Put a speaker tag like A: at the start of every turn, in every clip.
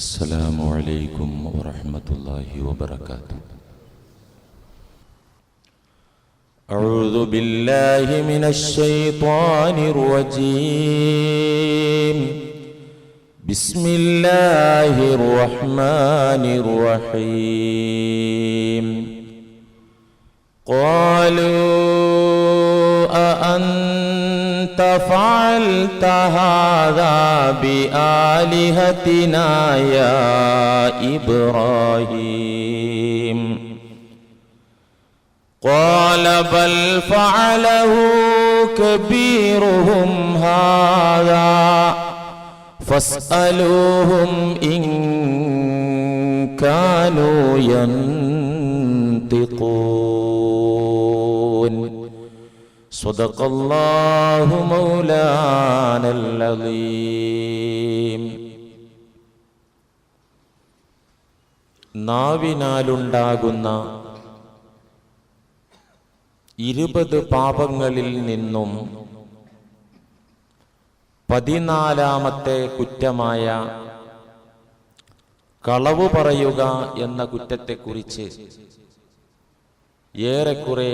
A: السلام عليكم ورحمة الله وبركاته. أعوذ بالله من الشيطان الرجيم. بسم الله الرحمن الرحيم. قالوا أأنت فعلت هذا بآلهتنا يا إبراهيم. قال بل فعله كبيرهم هذا فاسألوهم إن كانوا ينطقون. صدق الله مولانا العظيم നാവിനാലുണ്ടാകുന്ന ഇരുപത് പാപങ്ങളിൽ നിന്നും പതിനാലാമത്തെ കുറ്റമായ കളവു പറയുക എന്ന കുറ്റത്തെക്കുറിച്ച് ഏറെക്കുറെ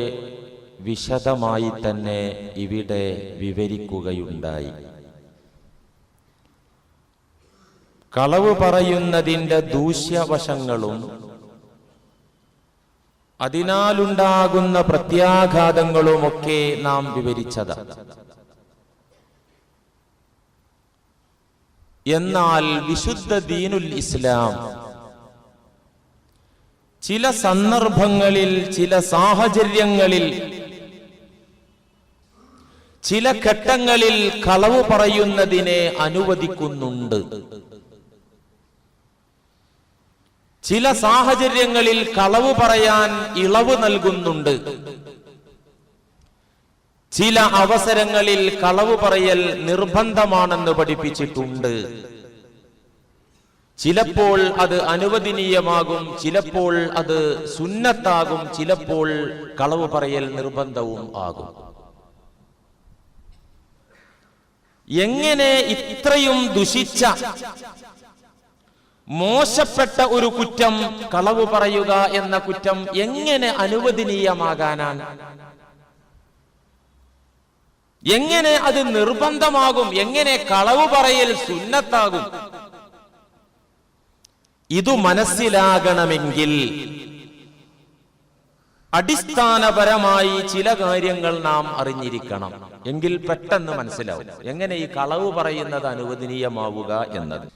A: വിശദമായി തന്നെ ഇവിടെ വിവരിക്കുകയുണ്ടായി. കളവ് പറയുന്നതിന്റെ ദൂഷ്യവശങ്ങളും അതിനാലുണ്ടാകുന്ന പ്രത്യാഘാതങ്ങളുമൊക്കെ നാം വിവരിച്ചതാണ് എന്നാൽ വിശുദ്ധ ദീനുൽ ഇസ്ലാം ചില സന്ദർഭങ്ങളിൽ ചില സാഹചര്യങ്ങളിൽ ചില ഘട്ടങ്ങളിൽ കളവ് പറയുന്നതിനെ അനുവദിക്കുന്നുണ്ട്. ചില സാഹചര്യങ്ങളിൽ കളവ് പറയാൻ ഇളവ് നൽകുന്നുണ്ട്. ചില അവസരങ്ങളിൽ കളവ് പറയൽ നിർബന്ധമാണെന്ന് പഠിപ്പിച്ചിട്ടുണ്ട്. ചിലപ്പോൾ അത് അനുവദനീയമാകും ചിലപ്പോൾ അത് സുന്നത്താകും ചിലപ്പോൾ കളവ് പറയൽ നിർബന്ധവും ആകും. എങ്ങനെ ഇത്രയും ദുഷിച്ച മോശപ്പെട്ട ഒരു കുറ്റം കളവ് പറയുക എന്ന കുറ്റം എങ്ങനെ അനുവദനീയമാകാനാണ്? എങ്ങനെ അത് നിർബന്ധമാകും? എങ്ങനെ കളവ് പറയൽ സുന്നത്താകും? ഇതു മനസ്സിലാകണമെങ്കിൽ അടിസ്ഥാനപരമായി ചില കാര്യങ്ങൾ നാം അറിഞ്ഞിരിക്കണം. എങ്കിൽ പെട്ടെന്ന് മനസ്സിലാവും. എങ്ങനെ ഈ കളവ് പറയുന്നത് അനുവദനീയമാവുക എന്നത്.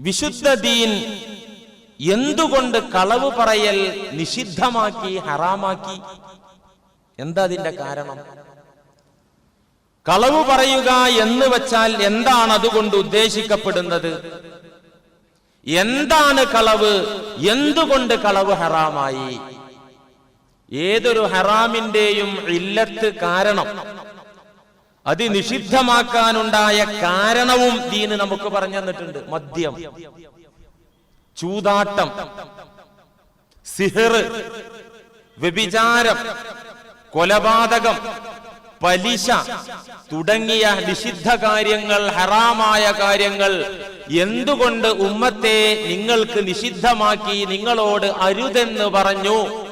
A: വിശുദ്ധ ദീൻ എന്തുകൊണ്ട് കളവ് പറയൽ നിഷിദ്ധമാക്കി ഹറാമാക്കി? എന്താ അതിന്റെ കാരണം? കളവ് പറയുക എന്ന് വെച്ചാൽ എന്താണ് അതുകൊണ്ട് ഉദ്ദേശിക്കപ്പെടുന്നത്? എന്താണ് കളവ്? എന്തുകൊണ്ട് കളവ് ഹറാമായി? ഏതൊരു ഹറാമിന്റെയും ഇല്ലത്ത് കാരണം അത് നിഷിദ്ധമാക്കാനുണ്ടായ കാരണവും ദീന് നമുക്ക് പറഞ്ഞു തന്നിട്ടുണ്ട്. മദ്യം ചൂതാട്ടം സിഹർ വ്യഭിചാരം കൊലപാതകം പലിശ തുടങ്ങിയ നിഷിദ്ധ കാര്യങ്ങൾ ഹറാമായ കാര്യങ്ങൾ എന്തുകൊണ്ട് ഉമ്മത്തെ നിങ്ങൾക്ക് നിഷിദ്ധമാക്കി നിങ്ങളോട് അരുതെന്ന് പറഞ്ഞു?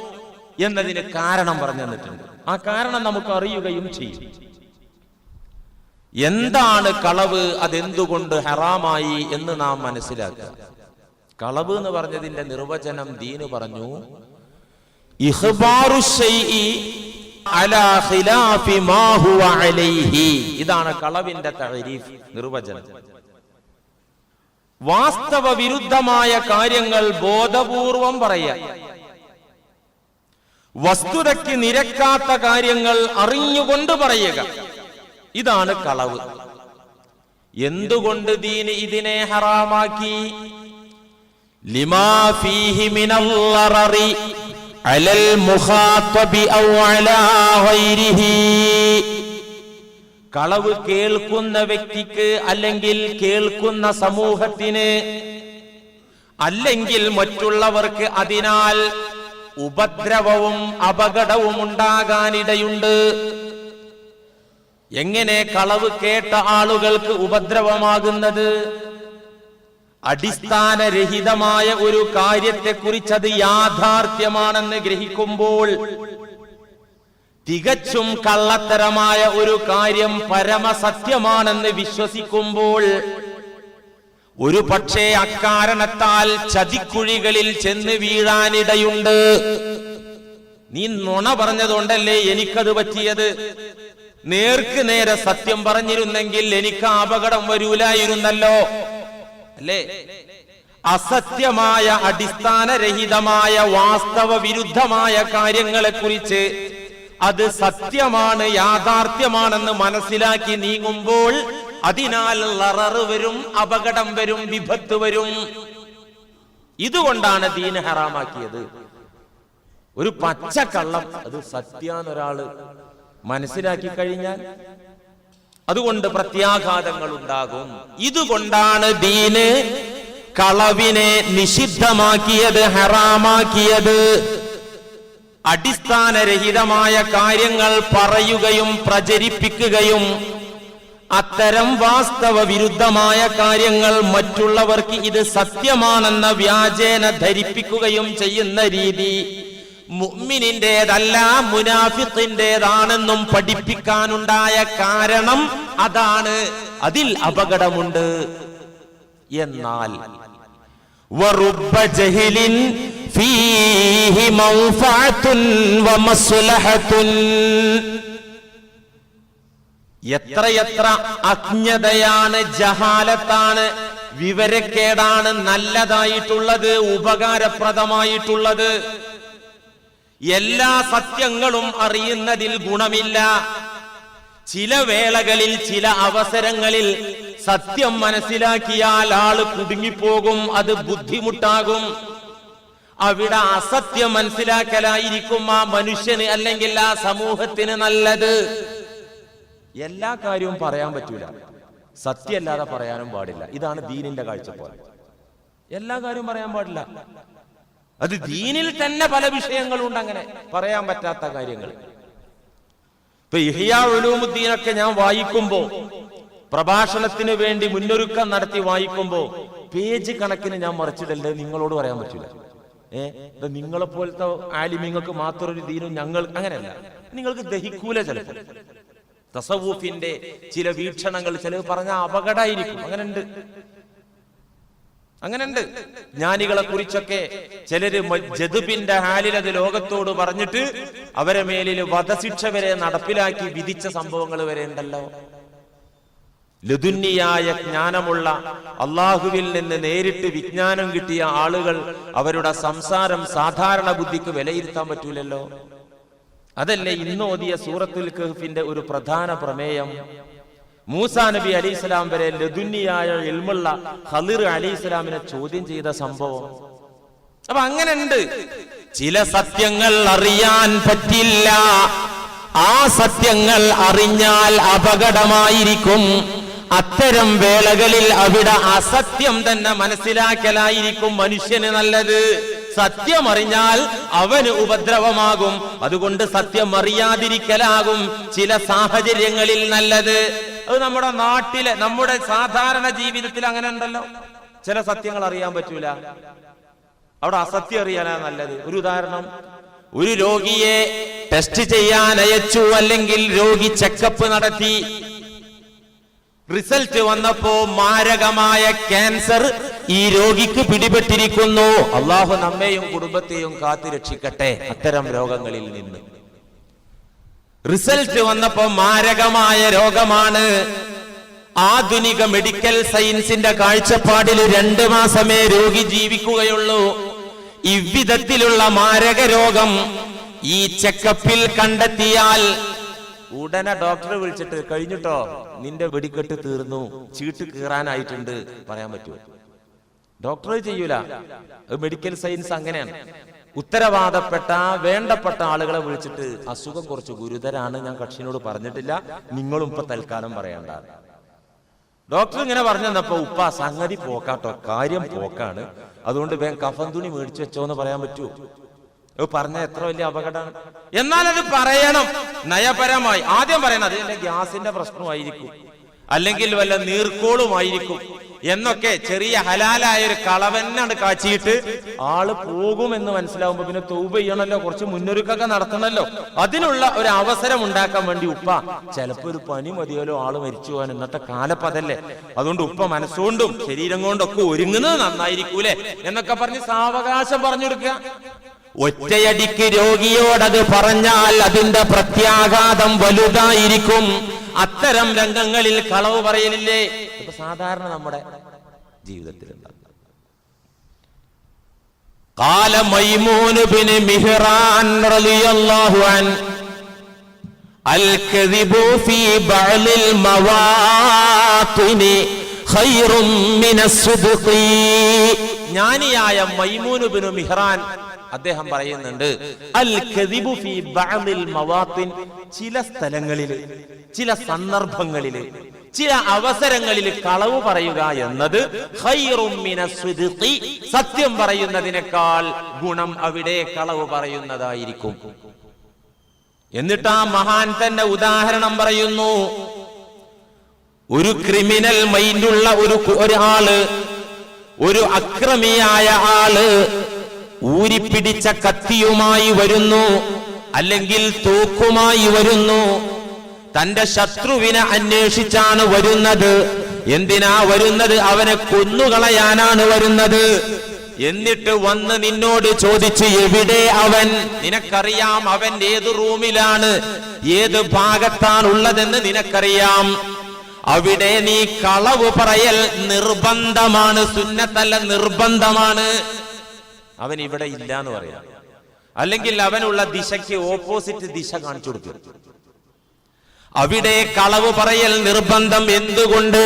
A: എന്നതിന് കാരണം പറഞ്ഞു തന്നിട്ടുണ്ട്. ആ കാരണം നമുക്ക് അറിയുകയും ചെയ്യും. എന്താണ് കളവ്? അതെന്തുകൊണ്ട് ഹറാമായി എന്ന് നാം മനസ്സിലാക്കുക. കളവ് എന്ന് പറഞ്ഞതിന്റെ നിർവചനം ദീന് പറഞ്ഞു. ഇതാണ് കളവിന്റെ നിർവചനം. വാസ്തവ വിരുദ്ധമായ കാര്യങ്ങൾ ബോധപൂർവം പറയുക. വസ്തുതയ്ക്ക് നിരക്കാത്ത കാര്യങ്ങൾ അറിഞ്ഞുകൊണ്ട് പറയുക. ഇതാണ് കളവ്. എന്തുകൊണ്ട് ദീന് ഇതിനെ ഹറാമാക്കി? ലിമാ ഫീഹി മിനൽ ലററി അലൽ മുഖാത്തബി ഔ ഗൈരിഹി. കളവ് കേൾക്കുന്ന വ്യക്തിക്ക് അല്ലെങ്കിൽ കേൾക്കുന്ന സമൂഹത്തിന് അല്ലെങ്കിൽ മറ്റുള്ളവർക്ക് അതിനാൽ ഉപദ്രവവും അപകടവും ഉണ്ടാകാനിടയുണ്ട്. എങ്ങനെ കളവ് കേട്ട ആളുകൾക്ക് ഉപദ്രവമാകുന്നത്? അടിസ്ഥാനരഹിതമായ ഒരു കാര്യത്തെക്കുറിച്ച് അത് യാഥാർത്ഥ്യമാണെന്ന് ഗ്രഹിക്കുമ്പോൾ തികച്ചും കള്ളത്തരമായ ഒരു കാര്യം പരമസത്യമാണെന്ന് വിശ്വസിക്കുമ്പോൾ ഒരു പക്ഷേ അക്കാരണത്താൽ ചതിക്കുഴികളിൽ ചെന്ന് വീഴാനിടയുണ്ട്. നീ നുണ പറഞ്ഞതുകൊണ്ടല്ലേ എനിക്കത് പറ്റിയത്? നേർക്ക് നേരെ സത്യം പറഞ്ഞിരുന്നെങ്കിൽ എനിക്ക് അപകടം വരൂലായിരുന്നല്ലോ. അല്ലേ? അസത്യമായ അടിസ്ഥാനരഹിതമായ വാസ്തവ വിരുദ്ധമായ കാര്യങ്ങളെ കുറിച്ച് അത് സത്യമാണ് യാഥാർത്ഥ്യമാണെന്ന് മനസ്സിലാക്കി നീങ്ങുമ്പോൾ അതിനാൽ ലറർ വരും അപകടം വരും വിപത്ത് വരും. ഇതുകൊണ്ടാണ് ദീൻ ഹറാമാക്കിയത്. ഒരു പച്ച കള്ളം അത് സത്യാന്നൊരാൾ മനസ്സിലാക്കി കഴിഞ്ഞാൽ അതുകൊണ്ട് പ്രത്യാഘാതങ്ങൾ ഉണ്ടാകും ഇതുകൊണ്ടാണ് ദീന് കളവിനെ നിഷിദ്ധമാക്കിയത് ഹറാമാക്കിയത്. അടിസ്ഥാനരഹിതമായ കാര്യങ്ങൾ പറയുകയും പ്രചരിപ്പിക്കുകയും അത്തരം വാസ്തവ വിരുദ്ധമായ കാര്യങ്ങൾ മറ്റുള്ളവർക്ക് ഇത് സത്യമാണെന്ന വ്യാജേന ധരിപ്പിക്കുകയും ചെയ്യുന്ന രീതി മുഅ്മിനിന്റേതല്ല മുനാഫിത്തിന്റേതാണെന്നും പഠിപ്പിക്കാനുണ്ടായ കാരണം അതാണ്. അതിൽ അപകടമുണ്ട്. എന്നാൽ വറുബ്ബ منفعة ومصلحة. എത്രയെത്ര അജ്ഞതയാണ് ജഹാലത്താണ് വിവരക്കേടാണ് നല്ലതായിട്ടുള്ളത് ഉപകാരപ്രദമായിട്ടുള്ളത്. എല്ലാ സത്യങ്ങളും അറിയുന്നതിൽ ഗുണമില്ല. ചില വേളകളിൽ ചില അവസരങ്ങളിൽ സത്യം മനസ്സിലാക്കിയാൽ ആൾ കുടുങ്ങിപ്പോകും അത് ബുദ്ധിമുട്ടാകും. അവിടെ അസത്യം മനസ്സിലാക്കലായിരിക്കും ആ മനുഷ്യന് അല്ലെങ്കിൽ ആ സമൂഹത്തിന് നല്ലത്. എല്ലാ കാര്യവും പറയാൻ പറ്റൂല. സത്യമല്ലാതെ പറയാനും പാടില്ല. ഇതാണ് ദീനിന്റെ കാഴ്ചപ്പാട്. എല്ലാ കാര്യവും പറയാൻ പാടില്ല. അത് ദീനിൽ തന്നെ പല വിഷയങ്ങളുണ്ട് അങ്ങനെ. പറയാൻ പറ്റാത്ത കാര്യങ്ങൾ. ഇപ്പൊ ഇഹിയാ ഉലൂമുദ്ദീനൊക്കെ ഞാൻ വായിക്കുമ്പോ പ്രഭാഷണത്തിന് വേണ്ടി മുന്നൊരുക്കം നടത്തി വായിക്കുമ്പോ പേജ് കണക്കിന് ഞാൻ മറിച്ചിടല്ലേ? നിങ്ങളോട് പറയാൻ പറ്റില്ല ഏ? ഇത് നിങ്ങളെ പോലത്തെ ആലിമ്യങ്ങൾക്ക് മാത്രം ഒരു ദീനും ഞങ്ങൾ അങ്ങനെയല്ല. നിങ്ങൾക്ക് ദഹിക്കൂല ചിലപ്പോൾ. തസവൂഫിന്റെ ചില വീക്ഷണങ്ങൾ ചിലവ് പറഞ്ഞ അപകടമായിരിക്കും. അങ്ങനെ ഉണ്ട് അങ്ങനെയുണ്ട്. ജ്ഞാനികളെ കുറിച്ചൊക്കെ ചിലര് ജദുബിന്റെ ഹാലിൽ അത് ലോകത്തോട് പറഞ്ഞിട്ട് അവരെ മേലിൽ വധശിക്ഷ വരെ നടപ്പിലാക്കി വിധിച്ച സംഭവങ്ങൾ വരെ ഉണ്ടല്ലോ. ലതുന്നിയായ ജ്ഞാനമുള്ള അള്ളാഹുവിൽ നിന്ന് നേരിട്ട് വിജ്ഞാനം കിട്ടിയ ആളുകൾ അവരുടെ സംസാരം സാധാരണ ബുദ്ധിക്ക് വിലയിരുത്താൻ പറ്റൂലല്ലോ. അതല്ലേ ഇന്ന് ഓതിയ സൂറത്തുൽ കഹ്ഫിന്റെ ഒരു പ്രധാന പ്രമേയം. മൂസാ നബി അലി ഇസ്ലാം വരെ ലതുന്യായ ഇൽമുള്ള ഹലിർ അലി ഇസ്ലാമിനെ ചോദ്യം ചെയ്ത സംഭവം. അപ്പൊ അങ്ങനെ ഉണ്ട് ചില സത്യങ്ങൾ അറിയാൻ പറ്റില്ല. ആ സത്യങ്ങൾ അറിഞ്ഞാൽ അപകടമായിരിക്കും. അത്തരം വേളകളിൽ അവിടെ അസത്യം തന്നെ മനസ്സിലാക്കലായിരിക്കും മനുഷ്യന് നല്ലത്. സത്യം അറിഞ്ഞാൽ അവന് ഉപദ്രവമാകും. അതുകൊണ്ട് സത്യം അറിയാതിരിക്കലാകും ചില സാഹചര്യങ്ങളിൽ നല്ലത്. അത് നമ്മുടെ നാട്ടിലെ നമ്മുടെ സാധാരണ ജീവിതത്തിൽ അങ്ങനെ ഉണ്ടല്ലോ. ചില സത്യങ്ങൾ അറിയാൻ പറ്റൂല. അവിടെ അസത്യം അറിയാനാ നല്ലത്. ഒരു ഉദാഹരണം ഒരു രോഗിയെ ടെസ്റ്റ് ചെയ്യാൻ അയച്ചു അല്ലെങ്കിൽ രോഗി ചെക്കപ്പ് നടത്തി റിസൾട്ട് വന്നപ്പോ മാരകമായ ക്യാൻസർ ഈ രോഗിക്ക് പിടിപെട്ടിരിക്കുന്നു. അള്ളാഹു നമ്മെയും കുടുംബത്തെയും കാത്തു രക്ഷിക്കട്ടെ അത്തരം രോഗങ്ങളിൽ നിന്ന്. റിസൾട്ട് വന്നപ്പോ മാരകമായ രോഗമാണ്. ആധുനിക മെഡിക്കൽ സയൻസിന്റെ കാഴ്ചപ്പാടിൽ രണ്ട് മാസമേ രോഗി ജീവിക്കുകയുള്ളൂ. ഇவ்விധത്തിലുള്ള മാരക രോഗം ഈ ചെക്കപ്പിൽ കണ്ടെത്തിയാൽ ഉടനെ ഡോക്ടറെ വിളിച്ചിട്ട് കഴിഞ്ഞിട്ടോ? നിന്റെ വെടിക്കെട്ട് തീർന്നു. ചീട്ട് കീറാനായിട്ടുണ്ട്. പറയാൻ പറ്റുമോ? ഡോക്ടർ ചെയ്യൂല. മെഡിക്കൽ സയൻസ് അങ്ങനെയാണ്. ഉത്തരവാദപ്പെട്ട വേണ്ടപ്പെട്ട ആളുകളെ വിളിച്ചിട്ട് അസുഖം കുറച്ച് ഗുരുതരാണ്. ഞാൻ കക്ഷിനോട് പറഞ്ഞിട്ടില്ല. നിങ്ങളും ഇപ്പൊ തൽക്കാലം പറയണ്ട. ഡോക്ടർ ഇങ്ങനെ പറഞ്ഞു തന്നപ്പോ ഉപ്പ സംഗതി പോക്കാട്ടോ. കാര്യം പോക്കാണ്. അതുകൊണ്ട് വേഗം കഫൻ തുണി മേടിച്ചു വെച്ചോന്ന് പറയാൻ പറ്റുമോ? പറഞ്ഞ എത്ര വലിയ അപകടമാണ്. എന്നാൽ അത് പറയണം. നയപരമായി. ആദ്യം പറയണം അത് എന്റെ ഗ്യാസിന്റെ പ്രശ്നമായിരിക്കും. അല്ലെങ്കിൽ വല്ല നീർക്കോളുമായിരിക്കും. എന്നൊക്കെ ചെറിയ ഹലാലായ ഒരു കളവന്നാണ് കാച്ചിയിട്ട് ആൾ പോകുമെന്ന് മനസ്സിലാവുമ്പോ പിന്നെ തൂബ് ചെയ്യണമല്ലോ കുറച്ച് മുന്നൊരുക്കൊക്കെ നടത്തണമല്ലോ അതിനുള്ള ഒരു അവസരം ഉണ്ടാക്കാൻ വേണ്ടി ഉപ്പ ചിലപ്പോ ഒരു പനി മതിയല്ലോ ആൾ മരിച്ചു പോകാൻ ഇന്നത്തെ കാലപ്പതല്ലേ? അതുകൊണ്ട് ഉപ്പ മനസ്സുകൊണ്ടും ശരീരം കൊണ്ടൊക്കെ ഒരുങ്ങുന്നത് നന്നായിരിക്കൂലേ? എന്നൊക്കെ പറഞ്ഞ് സാവകാശം പറഞ്ഞു കൊടുക്കുക
B: ഒറ്റയടിക്ക് രോഗിയോടത് പറഞ്ഞാൽ അതിന്റെ പ്രത്യാഘാതം വലുതായിരിക്കും
A: അത്തരം രംഗങ്ങളിൽ കളവ് പറയലില്ലേ ഇപ്പൊ സാധാരണ നമ്മുടെ ജീവിതത്തിലുണ്ട്
B: قال ميمون بن مهران رضي الله عنه الكذب في بعض المواطن خير من الصدق
A: ജ്ഞാനിയായ മൈമൂനുബിനു മിഹ്റാൻ അദ്ദേഹം പറയുന്നുണ്ട് അൽ ഫീ ബഅദിൽ മവാത്തിൻ ചില സ്ഥലങ്ങളിൽ ചില സന്ദർഭങ്ങളിൽ ചില അവസരങ്ങളിൽ കളവ് പറയുക എന്നത്. സത്യം പറയുന്നതിനേക്കാൾ ഗുണം അവിടെ കളവ് പറയുന്നതായിരിക്കും എന്നിട്ട് ആ മഹാൻ തന്നെ ഉദാഹരണം പറയുന്നു
B: ഒരു ക്രിമിനൽ മൈൻഡുള്ള ഒരു ഒരാൾ ഒരു അക്രമിയായ ആൾ ഊരിപ്പിടിച്ച കത്തിയുമായി വരുന്നു അല്ലെങ്കിൽ തൂക്കുമായി വരുന്നു. തന്റെ ശത്രുവിനെ അന്വേഷിച്ചാണ് വരുന്നത്. എന്തിനാ വരുന്നത്? അവനെ കൊന്നുകളയാനാണ് വരുന്നത്. എന്നിട്ട് വന്ന് നിന്നോട് ചോദിച്ച് എവിടെ അവൻ? നിനക്കറിയാം അവൻ ഏത് റൂമിലാണ്? ഏത് ഭാഗത്താണുള്ളതെന്ന് നിനക്കറിയാം. അവിടെ നീ കളവ് പറയൽ നിർബന്ധമാണ് സുന്നത്തല്ല നിർബന്ധമാണ്.
A: അവൻ ഇവിടെ ഇല്ല എന്ന് പറയാം. അല്ലെങ്കിൽ അവനുള്ള ദിശയ്ക്ക് ഓപ്പോസിറ്റ് ദിശ കാണിച്ചു കൊടുക്കും
B: അവിടെ കളവ് പറയൽ നിർബന്ധം എന്തുകൊണ്ട്?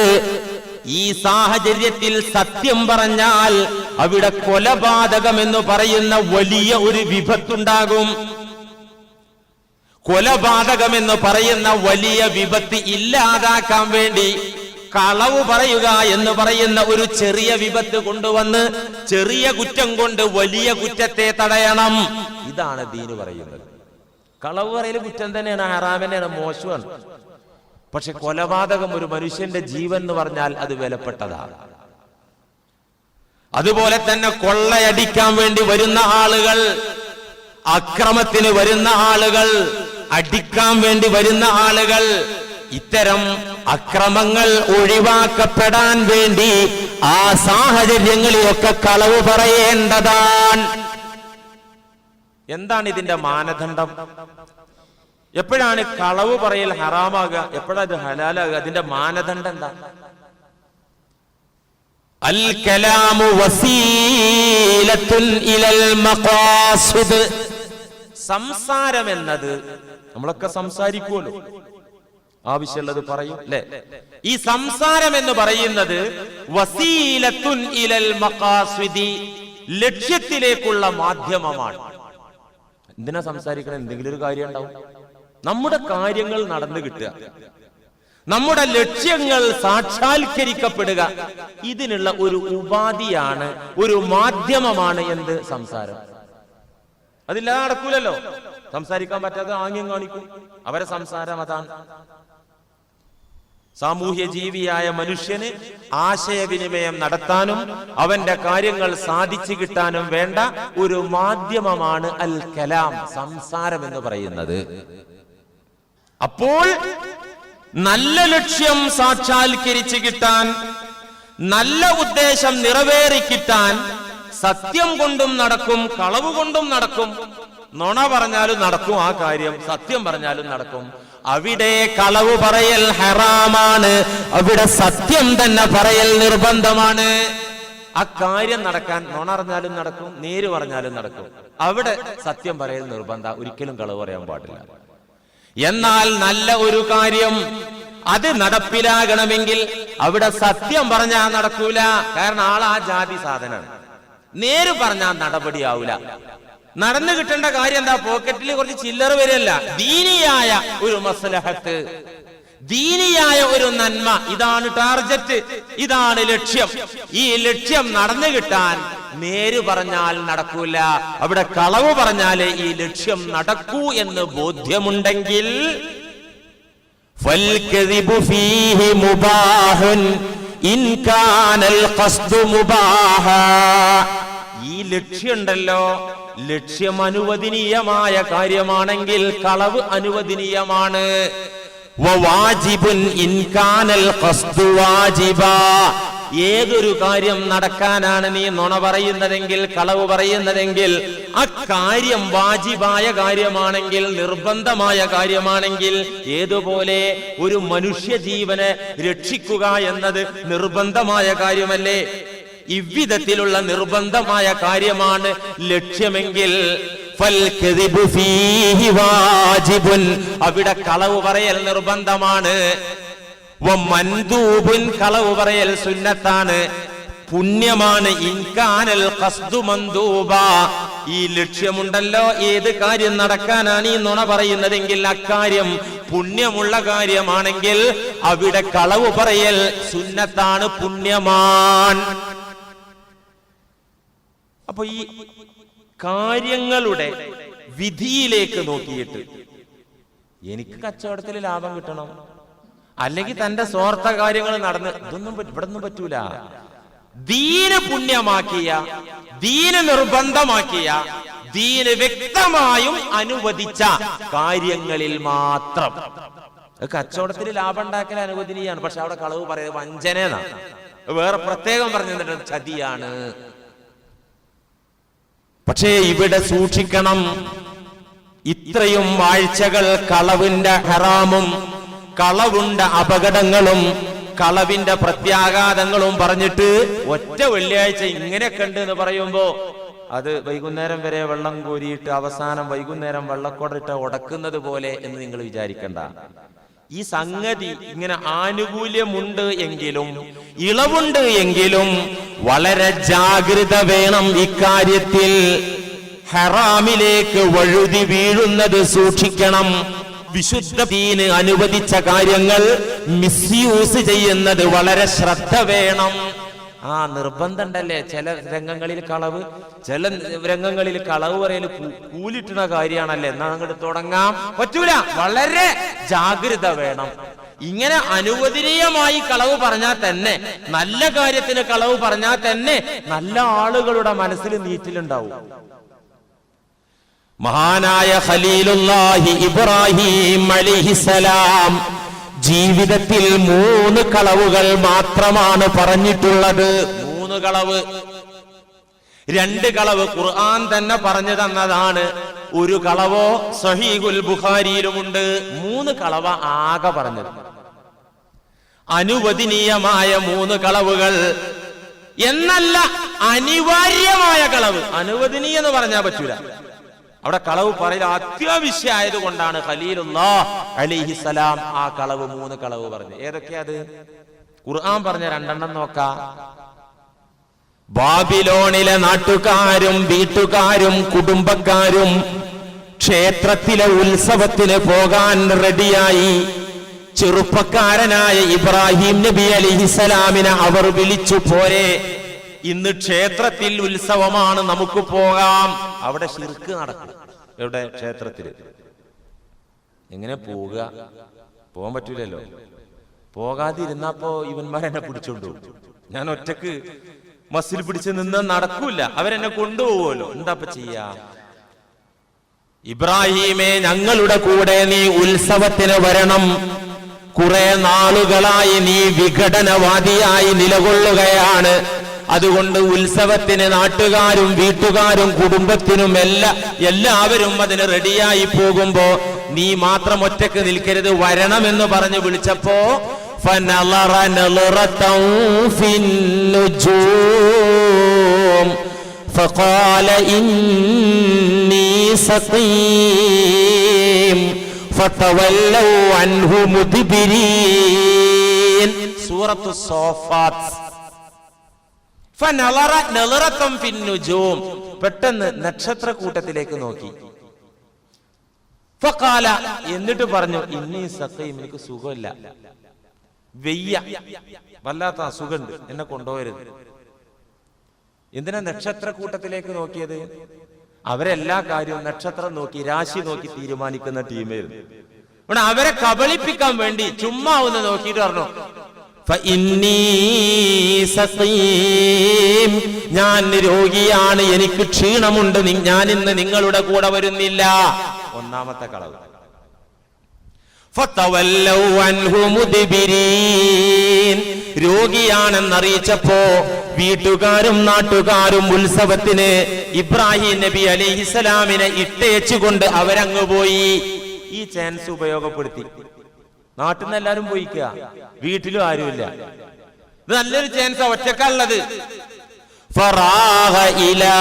B: ഈ സാഹചര്യത്തിൽ സത്യം പറഞ്ഞാൽ അവിടെ കൊലപാതകം എന്ന് പറയുന്ന വലിയ ഒരു വിപത്തുണ്ടാകും. കൊലപാതകം എന്ന് പറയുന്ന വലിയ വിപത്ത് ഇല്ലാതാക്കാൻ വേണ്ടി കളവ് പറയുക എന്ന് പറയുന്ന ഒരു ചെറിയ വിപത്ത് കൊണ്ടുവന്ന് ചെറിയ കുറ്റം കൊണ്ട് വലിയ കുറ്റത്തെ തടയണം.
A: ഇതാണ് ദീന് പറയുന്നത്. കളവ് പറയൽ കുറ്റം തന്നെയാണ് ഹറാമിനെയാണ് മോശമാണ്. പക്ഷെ കൊലപാതകം ഒരു മനുഷ്യന്റെ ജീവൻ എന്ന് പറഞ്ഞാൽ അത് വിലപ്പെട്ടതാണ്.
B: അതുപോലെ തന്നെ കൊള്ളയടിക്കാൻ വേണ്ടി വരുന്ന ആളുകൾ അക്രമത്തിന് വരുന്ന ആളുകൾ അടിക്കാൻ വേണ്ടി വരുന്ന ആളുകൾ ഇത്തരം അക്രമങ്ങൾ ഒഴിവാക്കപ്പെടാൻ വേണ്ടി ആ സാഹചര്യങ്ങളിലൊക്കെ കളവ് പറയേണ്ടതാണ്.
A: എന്താണ് ഇതിന്റെ മാനദണ്ഡം? എപ്പോഴാണ് കളവ് പറയൽ ഹറാമാകുക? എപ്പോഴാണ് ഇത് ഹലാലാകുക? അതിന്റെ മാനദണ്ഡം എന്താ?
B: അൽ കലാമു വസീലത്തുൻ ഇലൽ മഖാസിദ്.
A: സംസാരം എന്നത് നമ്മളൊക്കെ സംസാരിക്കുമല്ലോ ആവശ്യമുള്ളത് പറയും അല്ലെ ഈ സംസാരം എന്ന് പറയുന്നത് വസീലത്തുൻ ഇലൽ മഖാസിദി ലക്ഷ്യത്തിലേക്കുള്ള മാധ്യമമാണ്. എന്തിനാ സംസാരിക്കണം? എന്തെങ്കിലും ഒരു കാര്യം ഉണ്ടാവും. നമ്മുടെ കാര്യങ്ങൾ നടന്നു കിട്ടുക. നമ്മുടെ ലക്ഷ്യങ്ങൾ സാക്ഷാത്കരിക്കപ്പെടുക. ഇതിനുള്ള ഒരു ഉപാധിയാണ് ഒരു മാധ്യമമാണ് എന്ത്? സംസാരം. അതില്ലാതെ നടക്കൂലല്ലോ. സംസാരിക്കാൻ പറ്റാതെ ആംഗ്യം കാണിക്കും. അവരെ സംസാരം അതാണ്. സാമൂഹ്യ ജീവിയായ മനുഷ്യന് ആശയവിനിമയം നടത്താനും അവന്റെ കാര്യങ്ങൾ സാധിച്ചു കിട്ടാനും വേണ്ട ഒരു മാധ്യമമാണ് അൽ കലാം സംസാരം എന്ന് പറയുന്നത്. അപ്പോൾ നല്ല ലക്ഷ്യം സാക്ഷാത്കരിച്ചു കിട്ടാൻ നല്ല ഉദ്ദേശം നിറവേറി കിട്ടാൻ സത്യം കൊണ്ടും നടക്കും കളവ് കൊണ്ടും നടക്കും. നുണ പറഞ്ഞാലും നടക്കും ആ കാര്യം സത്യം പറഞ്ഞാലും നടക്കും.
B: അവിടെ കളവ് പറയൽ ഹറാമാണ്. അവിടെ സത്യം തന്നെ പറയൽ നിർബന്ധമാണ്.
A: ആ കാര്യം നടക്കാൻ നുണറിഞ്ഞാലും നടക്കും നേര് പറഞ്ഞാലും നടക്കും. അവിടെ സത്യം പറയൽ നിർബന്ധ ഒരിക്കലും കളവ് പറയാൻ പാടില്ല.
B: എന്നാൽ നല്ല ഒരു കാര്യം അത് നടപ്പിലാകണമെങ്കിൽ
A: അവിടെ സത്യം പറഞ്ഞാൽ നടക്കൂല. കാരണം ആൾ ആ ജാതി സാധനമാണ് നേര് പറഞ്ഞാൽ നടപടിയാവൂല. നടന്നു കിട്ടേണ്ട കാര്യം എന്താ? പോക്കറ്റിൽ കുറച്ച് ചില്ലറ് വരില്ല ദീനിയായ ഒരു മസലഹത്ത്. ദീനിയായ ഒരു നന്മ. ഇതാണ് ടാർഗറ്റ് ഇതാണ് ലക്ഷ്യം. ഈ ലക്ഷ്യം നടന്നു കിട്ടാൻ നേര് പറഞ്ഞാൽ നടക്കൂല. അവിടെ കളവ് പറഞ്ഞാലേ ഈ ലക്ഷ്യം നടക്കൂ എന്ന് ബോധ്യമുണ്ടെങ്കിൽ ഈ ലക്ഷ്യമുണ്ടല്ലോ ലക്ഷ്യം അനുവദനീയമായ കാര്യമാണെങ്കിൽ കളവ് അനുവദനീയമാണ്. ഏതൊരു കാര്യം നടക്കാനാണ് നീ നുണ പറയുന്നതെങ്കിൽ കളവ് പറയുന്നതെങ്കിൽ ആ കാര്യം വാജിബായ കാര്യമാണെങ്കിൽ നിർബന്ധമായ കാര്യമാണെങ്കിൽ ഏതുപോലെ ഒരു മനുഷ്യ ജീവനെ രക്ഷിക്കുക എന്നത് നിർബന്ധമായ കാര്യമല്ലേ? ഇവിധത്തിലുള്ള നിർബന്ധമായ കാര്യമാണ് ലക്ഷ്യമെങ്കിൽ അവിടെ കളവ് പറയൽ നിർബന്ധമാണ്. കളവ് പറയൽ സുന്നത്താണ്. പുണ്യമാണ് ഇൻകാനൽ ഈ ലക്ഷ്യമുണ്ടല്ലോ ഏത് കാര്യം നടക്കാനാണ് ഈ നുണ പറയുന്നതെങ്കിൽ അക്കാര്യം പുണ്യമുള്ള കാര്യമാണെങ്കിൽ അവിടെ കളവ് പറയൽ സുന്നത്താണ് പുണ്യമാണ് അപ്പൊ ഈ കാര്യങ്ങളുടെ വിധിയിലേക്ക് നോക്കിയിട്ട് എനിക്ക് കച്ചവടത്തിൽ ലാഭം കിട്ടണം. അല്ലെങ്കിൽ തന്റെ സ്വാർത്ഥ കാര്യങ്ങൾ നടന്ന് ഇതൊന്നും ഇവിടെ ഇവിടൊന്നും പറ്റൂല. ദീന പുണ്യമാക്കിയ ദീന നിർബന്ധമാക്കിയ ദീന വ്യക്തമായും അനുവദിച്ച കാര്യങ്ങളിൽ മാത്രം. കച്ചവടത്തിൽ ലാഭം ഉണ്ടാക്കൽ അനുവദനീയാണ്. പക്ഷെ അവിടെ കളവ് പറയുന്നത് വഞ്ചനേന്നാണ്. വേറെ പ്രത്യേകം പറഞ്ഞു ചതിയാണ്.
B: പക്ഷേ ഇവിടെ സൂക്ഷിക്കണം. ഇത്രയും വാഴ്ചകൾ കളവിന്റെ ഹറാമും കളവുണ്ട അപകടങ്ങളും കളവിന്റെ പ്രത്യാഘാതങ്ങളും പറഞ്ഞിട്ട്
A: ഒറ്റ വെള്ളിയാഴ്ച ഇങ്ങനെയൊക്കെ ഉണ്ട് എന്ന് പറയുമ്പോ അത് വൈകുന്നേരം വരെ വെള്ളം കോരിയിട്ട് അവസാനം വൈകുന്നേരം വെള്ളക്കോടിട്ട് ഉടക്കുന്നത് പോലെ എന്ന് നിങ്ങൾ വിചാരിക്കണ്ട. ഈ സംഗതി ഇങ്ങനെ ആനുകൂല്യമുണ്ട് എങ്കിലും
B: ഇളവുണ്ട് എങ്കിലും വളരെ ജാഗ്രത വേണം ഇക്കാര്യത്തിൽ. ഹറാമിലേക്ക് വഴുതി വീഴുന്നത് സൂക്ഷിക്കണം. വിശുദ്ധ ദീന് അനുവദിച്ച കാര്യങ്ങൾ മിസ്യൂസ് ചെയ്യുന്നത് വളരെ ശ്രദ്ധ വേണം.
A: ആ നിർബന്ധം ഉണ്ടല്ലേ ചില രംഗങ്ങളിൽ കളവ് ചില രംഗങ്ങളിൽ കളവ് പറയൽ കൂലിട്ടുന്ന കാര്യമാണല്ലേ എന്നാ അങ്ങോട്ട് തുടങ്ങാം. പറ്റൂല. വളരെ ജാഗ്രത വേണം. ഇങ്ങനെ അനുവദനീയമായി കളവ് പറഞ്ഞാൽ തന്നെ നല്ല കാര്യത്തിന് കളവ് പറഞ്ഞാൽ തന്നെ നല്ല ആളുകളുടെ മനസ്സിൽ നീറ്റിലുണ്ടാവും.
B: മഹാനായ ഖലീലുല്ലാഹി ഇബ്രാഹിം അലിഹിസലാം ജീവിതത്തിൽ മൂന്ന് കളവുകൾ മാത്രമാണ് പറഞ്ഞിട്ടുള്ളത്.
A: മൂന്ന് കളവ്. രണ്ട് കളവ് ഖുർആൻ തന്നെ പറഞ്ഞു തന്നതാണ്. ഒരു കളവോ സഹീഖുൽ ബുഖാരിയിലുമുണ്ട്. മൂന്ന് കളവ ആകെ പറഞ്ഞത്. അനുവദനീയമായ മൂന്ന് കളവുകൾ എന്നല്ല അനിവാര്യമായ കളവ്. അനുവദനീയെന്ന് പറഞ്ഞാൽ പറ്റൂല. അവിടെ കളവ് പറയുക അത്യാവശ്യമായത് കൊണ്ടാണ് ഖലീലുല്ലാ അലിഹിസലാം ആ കളവ് മൂന്ന് കളവ് പറഞ്ഞു ഏതൊക്കെയാ അത് ഖുർആൻ പറഞ്ഞ രണ്ടെണ്ണം നോക്കാം.
B: ബാബിലോണിലെ നാട്ടുകാരും വീട്ടുകാരും കുടുംബക്കാരും ക്ഷേത്രത്തിലെ ഉത്സവത്തിന് പോകാൻ റെഡിയായി. ചെറുപ്പക്കാരനായ ഇബ്രാഹിം നബി അലിഹിസലാമിനെ അവർ വിളിച്ചു പോരെ
A: ഇന്ന് ക്ഷേത്രത്തിൽ ഉത്സവമാണ് നമുക്ക് പോകാം. അവിടെ ശിർക്ക് നടക്കും. എവിടെ? ക്ഷേത്രത്തിൽ എങ്ങനെ പോവുക? പോകാൻ പറ്റൂലല്ലോ. പോകാതിരുന്നപ്പോ ഇവന്മാരെന്നെ പിടിച്ചോണ്ടു ഞാൻ ഒറ്റയ്ക്ക് മസിൽ പിടിച്ച് നിന്ന് നടക്കൂല. അവരെന്നെ കൊണ്ടുപോകുമല്ലോ എന്താപ്പ ചെയ്യ?
B: ഇബ്രാഹീമേ ഞങ്ങളുടെ കൂടെ നീ ഉത്സവത്തിന് വരണം. കുറെ നാളുകളായി നീ വിഘടനവാദിയായി നിലകൊള്ളുകയാണ്. അതുകൊണ്ട് ഉത്സവത്തിന് നാട്ടുകാരും വീട്ടുകാരും കുടുംബത്തിനും എല്ലാ എല്ലാവരും അതിന് റെഡിയായി പോകുമ്പോ നീ മാത്രം ഒറ്റക്ക് നിൽക്കരുത് വരണമെന്ന് പറഞ്ഞു വിളിച്ചപ്പോ فنظر نظرة في النجوم فقال إني سقيم فتولوا عنه مدبرين
A: സൂറത്തു സോഫാത്ത് ഫനളറ നളറത്തം ഫിന്നുജൂം. പെട്ടെന്ന് നക്ഷത്ര കൂട്ടത്തിലേക്ക് നോക്കി എന്നിട്ട് പറഞ്ഞു ഇന്നീ സത്യം എനിക്ക് സുഖമില്ല. വെയ്യ. വല്ലാത്ത അസുഖമുണ്ട്. എന്നെ കൊണ്ടുപോകരുത്. എന്തിനാ നക്ഷത്ര കൂട്ടത്തിലേക്ക് നോക്കിയത്? അവരെല്ലാ കാര്യവും നക്ഷത്രം നോക്കി രാശി നോക്കി തീരുമാനിക്കുന്ന ടീമായിരുന്നു.
B: അവരെ കബളിപ്പിക്കാൻ വേണ്ടി ചുമ്മാ ഒന്ന് നോക്കിയിട്ട് പറഞ്ഞു. ഞാൻ രോഗിയാണ് എനിക്ക് ക്ഷീണമുണ്ട്. ഞാൻ ഇന്ന് നിങ്ങളുടെ കൂടെ വരുന്നില്ല.
A: ഒന്നാമത്തെ കളവ്.
B: രോഗിയാണെന്നറിയിച്ചപ്പോ വീട്ടുകാരും നാട്ടുകാരും ഉത്സവത്തിന് ഇബ്രാഹിം നബി അലിഹിസലാമിനെ ഇട്ടേച്ചുകൊണ്ട് അവരങ്ങ് പോയി.
A: ഈ ചാൻസ് ഉപയോഗപ്പെടുത്തി. നാട്ടിൽ നിന്ന് എല്ലാരും പോയിക്കുക വീട്ടിലും ആരുമില്ല
B: ഇത് നല്ലൊരു ചാൻസ് ഒറ്റക്കുള്ളത് فراغ إلى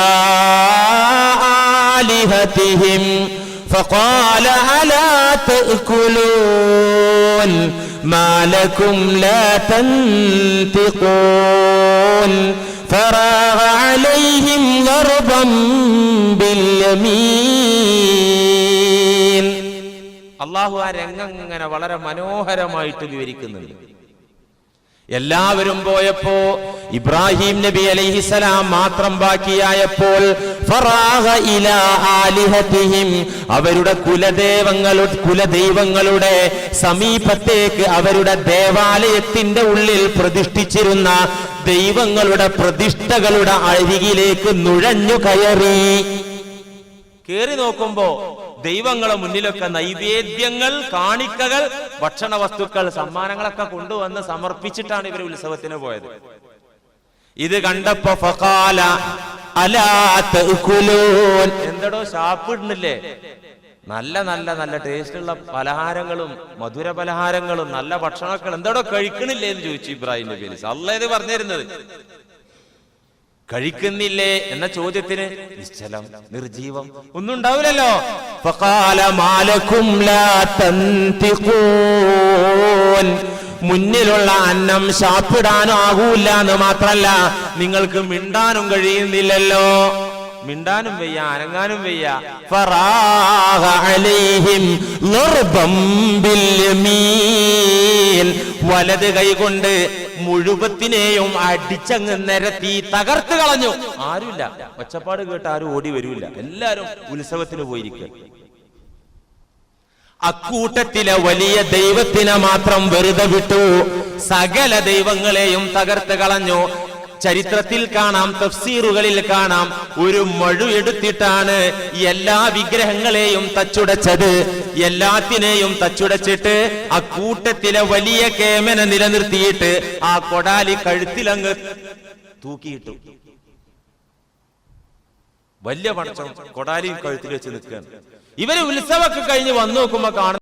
B: آلهتهم فقال ألا تأكلون ما لكم لا تنطقون فراغ عليهم ضربا باليمين
A: അള്ളാഹു ആ രംഗം ഇങ്ങനെ വളരെ മനോഹരമായിട്ട് വിവരിക്കുന്നുണ്ട്.
B: എല്ലാവരും പോയപ്പോ ഇബ്രാഹിം നബി അലൈഹിസലാം മാത്രം ബാക്കിയായപ്പോൾ അവരുടെ കുലദേവങ്ങളുടെ കുലദൈവങ്ങളുടെ സമീപത്തേക്ക് അവരുടെ ദേവാലയത്തിന്റെ ഉള്ളിൽ പ്രതിഷ്ഠിച്ചിരുന്ന ദൈവങ്ങളുടെ പ്രതിഷ്ഠകളുടെ അരികിലേക്ക് നുഴഞ്ഞു കയറി.
A: കേറി നോക്കുമ്പോ ദൈവങ്ങളെ മുന്നിലൊക്കെ നൈവേദ്യങ്ങൾ കാണിക്കകൾ ഭക്ഷണ വസ്തുക്കൾ സമ്മാനങ്ങളൊക്കെ കൊണ്ടുവന്ന് സമർപ്പിച്ചിട്ടാണ് ഇവർ ഉത്സവത്തിന് പോയത്.
B: ഇത് കണ്ടപ്പോ
A: എന്തടോ ശാപ്പിടുന്നില്ലേ? നല്ല നല്ല നല്ല ടേസ്റ്റുള്ള പലഹാരങ്ങളും മധുര പലഹാരങ്ങളും നല്ല ഭക്ഷണമൊക്കെ എന്തടോ കഴിക്കണില്ലേ എന്ന് ചോദിച്ചു ഇബ്രാഹിം നബി അല്ല ഇത് പറഞ്ഞിരുന്നത്. കഴിക്കുന്നില്ലേ എന്ന ചോദ്യത്തിന് നിശ്ചലം നിർജീവം ഒന്നും ഉണ്ടാവില്ലല്ലോ.
B: മുന്നിലുള്ള അന്നം ശാപ്പിടാനും ആകൂല്ല എന്ന് മാത്രല്ല നിങ്ങൾക്ക് മിണ്ടാനും കഴിയുന്നില്ലല്ലോ.
A: മിണ്ടാനും വയ്യ അനങ്ങാനും വയ്യ.
B: ഫറാഹ അലൈഹിം നിർബം വലത് കൈകൊണ്ട് മുഴുവത്തിനെയും അടിച്ചങ്ങ് നിരത്തി തകർത്ത് കളഞ്ഞു.
A: ആരുമില്ല. ഒച്ചപ്പാട് കേട്ട് ആരും ഓടി വരൂല എല്ലാരും ഉത്സവത്തിന് പോയിരിക്കുക.
B: അക്കൂട്ടത്തിലെ വലിയ ദൈവത്തിനെ മാത്രം വെറുതെ വിട്ടു. സകല ദൈവങ്ങളെയും തകർത്ത് കളഞ്ഞു. ചരിത്രത്തിൽ കാണാം തഫ്സീറുകളിൽ കാണാം. ഒരു മഴു എടുത്തിട്ടാണ് എല്ലാ വിഗ്രഹങ്ങളെയും തച്ചുടച്ചത്. എല്ലാത്തിനെയും തച്ചുടച്ചിട്ട് ആ കൂട്ടത്തിലെ വലിയ കേമന നിലനിർത്തിയിട്ട് ആ കൊടാലി കഴുത്തിലങ്ങ്
A: തൂക്കിയിട്ടു. വലിയ പടച്ചം കൊടാലി കഴുത്തിൽ വെച്ച് നിൽക്കുകയാണ്. ഇവർ ഉത്സവമൊക്കെ കഴിഞ്ഞ് വന്നു നോക്കുമ്പോ കാണുന്ന